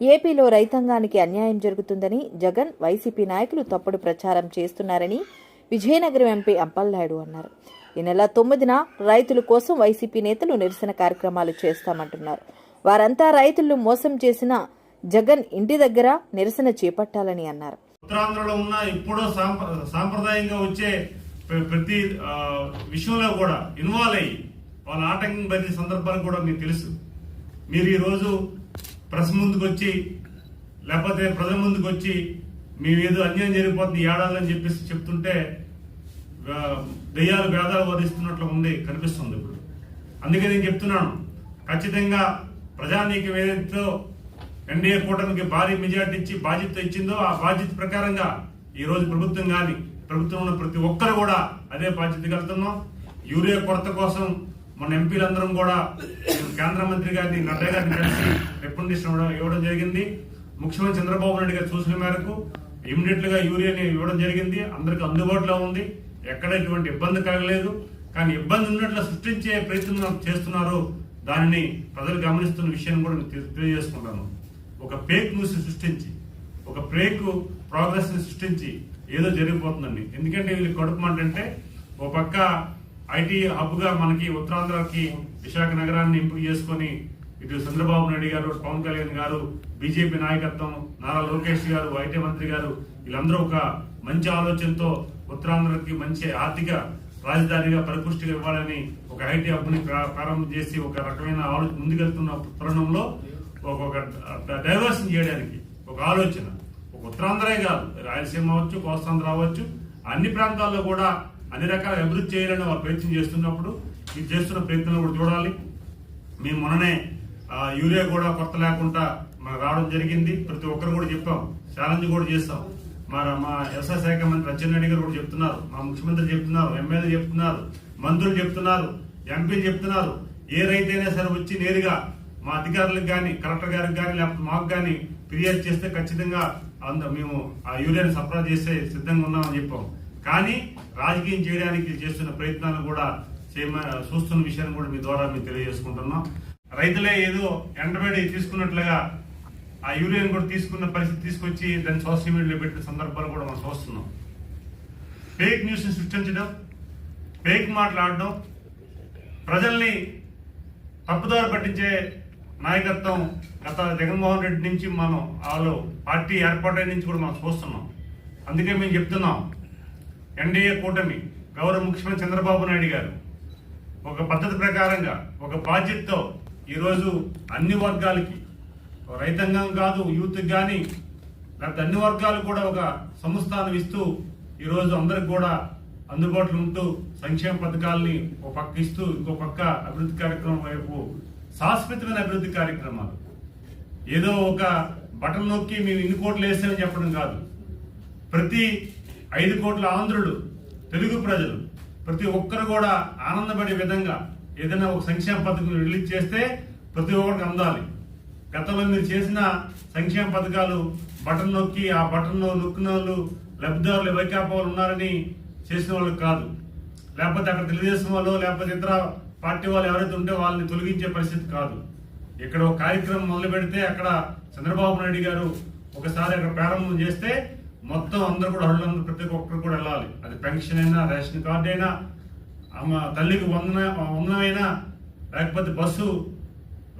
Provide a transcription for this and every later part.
ఏపీలో రైతాంగానికి అన్యాయం జరుగుతుందని జగన్ వైసీపీ నాయకులు తప్పుడు ప్రచారం చేస్తున్నారని విజయనగరం ఎంపీ అంపల్నాయుడు అన్నారు. ఈ నెల తొమ్మిదిన రైతుల కోసం వైసీపీ నేతలు నిరసన కార్యక్రమాలు చేస్తామంటున్నారు. వారంతా రైతులను మోసం చేసిన జగన్ ఇంటి దగ్గర నిరసన చేపట్టాలని అన్నారు. ఉత్తరాంధ్రలో ఉన్న ఇప్పుడు సాంప్రదాయంగా వచ్చే ప్రతి విషయంలో కూడా ఇన్వాల్వ్ అయ్యి వాళ్ళ ఆటంకం పడే సందర్భాలు కూడా మీకు తెలుసు. మీరు ఈ రోజు ప్రెస్ ముందుకు వచ్చి లేకపోతే ప్రజల ముందుకు వచ్చి మేమేదో ఏదో అన్యాయం జరిగిపోతుంది ఏడాదని చెప్పేసి చెప్తుంటే దయ్యాలు దెయ్యాలు వేదాలు వధిస్తున్నట్లు ఉంది కనిపిస్తుంది ఇప్పుడు. అందుకే నేను చెప్తున్నాను ఖచ్చితంగా ప్రజానీకం ఏదైతే ఎన్డీఏ కూటమికి భారీ మెజార్టీ ఇచ్చి బాధ్యత ఇచ్చిందో ఆ బాధ్యత ప్రకారంగా ఈరోజు ప్రభుత్వం కానీ ప్రభుత్వంలో ఉన్న ప్రతి ఒక్కరు కూడా అదే బాధ్యత కలుగుతున్నాం యూరియా కొరత కోసం మన ఎంపీలందరం కూడా కేంద్ర మంత్రి గారిని నడ్డా గారిని కలిసి రికమెండేషన్ ఇవ్వడం జరిగింది. ముఖ్యమంత్రి చంద్రబాబు నాయుడు గారి సూచన మేరకు ఇమీడియట్ యూరియాని ఇవ్వడం జరిగింది. అందరికి అందుబాటులో ఉంది. ఎక్కడ ఎటువంటి ఇబ్బంది కలగలేదు. కానీ ఇబ్బంది ఉన్నట్లు సృష్టించే ప్రయత్నం చేస్తున్నారు. దానిని ప్రజలు గమనిస్తున్న విషయాన్ని కూడా నేను తెలియజేసుకుంటాను. ఒక ఫేక్ న్యూస్ సృష్టించి ఒక ఫేక్ ప్రోగ్రెస్ని సృష్టించి ఏదో జరిగిపోతుందండి. ఎందుకంటే వీళ్ళు కడుపు అంటే ఓ పక్క ఐటీ హబ్గా మనకి ఉత్తరాంధ్రకి విశాఖ నగరాన్ని ఎంపిక చేసుకొని ఇటు చంద్రబాబు నాయుడు గారు పవన్ కళ్యాణ్ గారు బీజేపీ నాయకత్వం నారా లోకేష్ గారు ఐటీ మంత్రి గారు వీళ్ళందరూ ఒక మంచి ఆలోచనతో ఉత్తరాంధ్రకి మంచి ఆర్థిక రాజధానిగా పరిపుష్టిగా ఇవ్వాలని ఒక ఐటీ హబ్ని ప్రారంభం చేసి ఒక రకమైన ఆలోచన ముందుకెళ్తున్న తరుణంలో ఒక డైవర్షన్ చేయడానికి ఒక ఆలోచన. ఒక ఉత్తరాంధ్రే కాదు రాయలసీమ అవ్వచ్చు కోస్తాంధ్ర అవ్వచ్చు అన్ని ప్రాంతాల్లో కూడా అన్ని రకాల అభివృద్ధి చేయాలని వారు ప్రయత్నం చేస్తున్నప్పుడు ఇది చేస్తున్న ప్రయత్నాలు కూడా చూడాలి. మేము మొన్ననే ఆ, యూరియా కూడా కొత్త లేకుండా మాకు రావడం జరిగింది. ప్రతి ఒక్కరు కూడా చెప్పాం. ఛాలెంజ్ కూడా చేస్తాం. మన మా వ్యవసాయ శాఖ మంత్రి అచ్చెన్నాయుడు గారు కూడా చెప్తున్నారు. మా ముఖ్యమంత్రి చెప్తున్నారు. ఎమ్మెల్యే చెప్తున్నారు. మంత్రులు చెప్తున్నారు. ఎంపీలు చెప్తున్నారు. ఏ రైతైనా సరే వచ్చి నేరుగా మా అధికారులకు కానీ కలెక్టర్ గారికి కానీ లేకపోతే మాకు కానీ ఫిర్యాదు చేస్తే ఖచ్చితంగా అంద మేము ఆ యూరియాని సరఫరా చేసే సిద్ధంగా ఉన్నామని చెప్పాం. కానీ రాజకీయం చేయడానికి చేస్తున్న ప్రయత్నాలు కూడా చూస్తున్న విషయాన్ని కూడా మీ ద్వారా మేము తెలియజేసుకుంటున్నాం. రైతులే ఏదో ఎండబడి తీసుకున్నట్లుగా ఆ యూరియాని కూడా తీసుకున్న పరిస్థితి తీసుకొచ్చి దాన్ని సోషల్ మీడియాలో పెట్టిన సందర్భాలు కూడా మనం చూస్తున్నాం. ఫేక్ న్యూస్ని సృష్టించడం ఫేక్ మాట్లాడడం ప్రజల్ని తప్పుదారి పట్టించే నాయకత్వం గత జగన్మోహన్ రెడ్డి నుంచి మనం వాళ్ళు పార్టీ ఏర్పాటు నుంచి కూడా మనం చూస్తున్నాం. అందుకే మేము చెప్తున్నాం ఎన్డీఏ కూటమి గౌరవ ముఖ్యమంత్రి చంద్రబాబు నాయుడు గారు ఒక పద్ధతి ప్రకారంగా ఒక బాధ్యతతో ఈరోజు అన్ని వర్గాలకి రైతాంగం కాదు యూత్ కానీ లేకపోతే అన్ని వర్గాలు కూడా ఒక సంస్థానం ఇస్తూ ఈరోజు అందరికి కూడా అందుబాటులో ఉంటూ సంక్షేమ పథకాలని ఒక పక్క ఇస్తూ ఇంకో పక్క అభివృద్ధి కార్యక్రమం వైపు శాశ్వతమైన అభివృద్ధి కార్యక్రమాలు. ఏదో ఒక బటన్ నొక్కి మేము ఇన్ని కోట్లు వేసామని చెప్పడం కాదు. ప్రతి ఐదు కోట్ల ఆంధ్రులు తెలుగు ప్రజలు ప్రతి ఒక్కరు కూడా ఆనందపడే విధంగా ఏదైనా ఒక సంక్షేమ పథకం రిలీజ్ చేస్తే ప్రతి ఒక్కరికి అందాలి. గతంలో మీరు చేసిన సంక్షేమ పథకాలు బటన్ నొక్కి ఆ బటన్ నొక్కిన వాళ్ళు లబ్ధిదారులు వైకాపా ఉన్నారని చేసిన వాళ్ళు కాదు. లేకపోతే అక్కడ తెలుగుదేశం వాళ్ళు లేకపోతే ఇతర పార్టీ వాళ్ళు ఎవరైతే ఉంటే వాళ్ళని తొలగించే పరిస్థితి కాదు. ఇక్కడ ఒక కార్యక్రమం మొదలు పెడితే అక్కడ చంద్రబాబు నాయుడు గారు ఒకసారి అక్కడ ప్రారంభం చేస్తే మొత్తం అందరూ కూడా హళ్ళందరూ ప్రతి ఒక్కరు కూడా వెళ్ళాలి. అది పెన్షన్ అయినా రేషన్ కార్డు అయినా ఆమె తల్లికి వందన వందనమైనా లేకపోతే బస్సు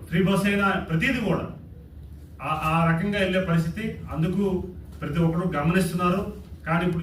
ఫ్రీ బస్సు అయినా ప్రతిదీ కూడా. ఆ రకంగా వెళ్ళే పరిస్థితి అందుకు ప్రతి ఒక్కరు గమనిస్తున్నారు. కానీ ఇప్పుడు